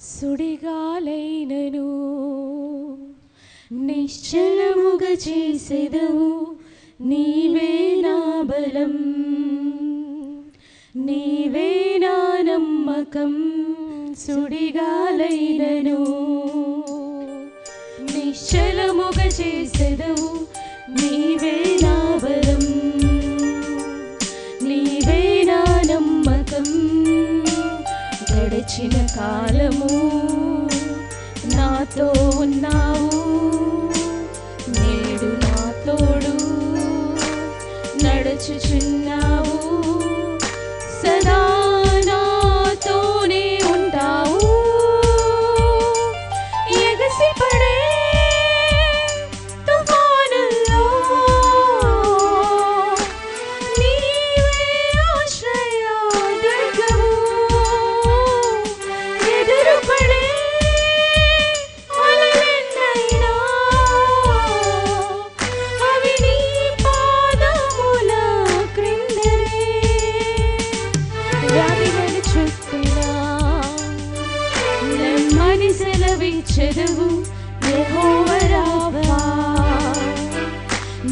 సుడిగాలైనను. నిశ్చలముగా చేసెదవు నీవే నా బలం. నీవే నా నమ్మకం సుడిగాలైనను. నిశ్చలముగా చేసెదవు నీవే నా గడిచిన కాలము. చెరువు యెహోవా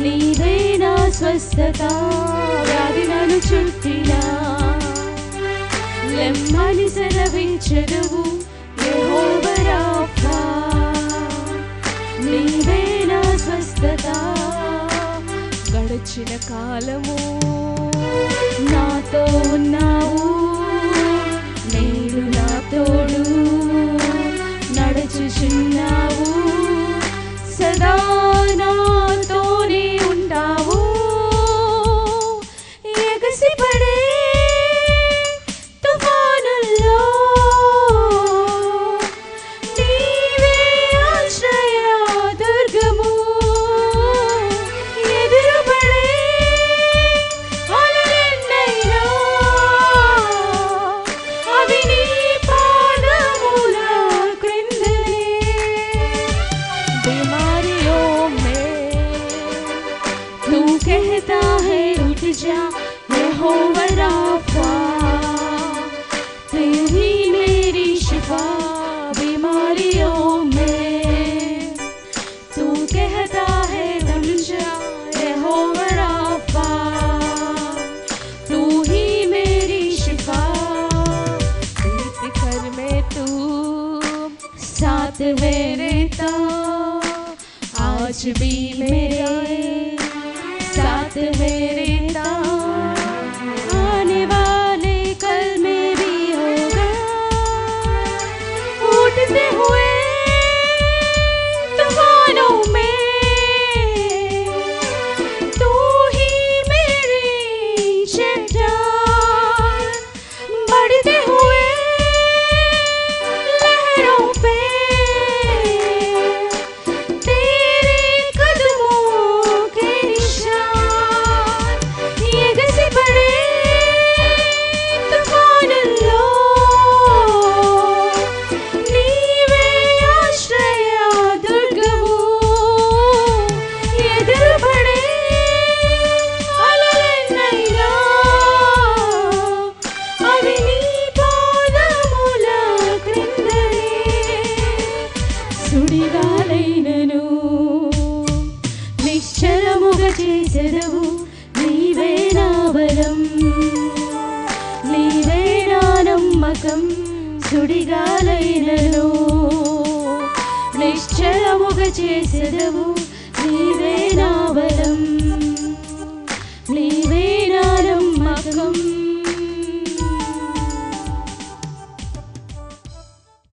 నీవే నా స్వస్థత వ్యాధిగలు చుట్టినా. లెమ్మని సెలవిచ్చెదవు యెహోవా నీవే నా స్వస్థత గడిచిన కాలము నాతో ఉన్నావు. जा यहोवा राफा तेरी मेरी शिफा बीमारियों में। तू कहता है उठ जा यहोवा राफा तू ही मेरी शिफा। फिकर में तू साथ है रहता आज भी मेरे నిశ్చలముగా చేసెదవు నీవే నా బలం. నీవే నా నమ్మకం. సుడిగాలైనను నిశ్చలముగా చేసెదవు. నీవే నా బలం.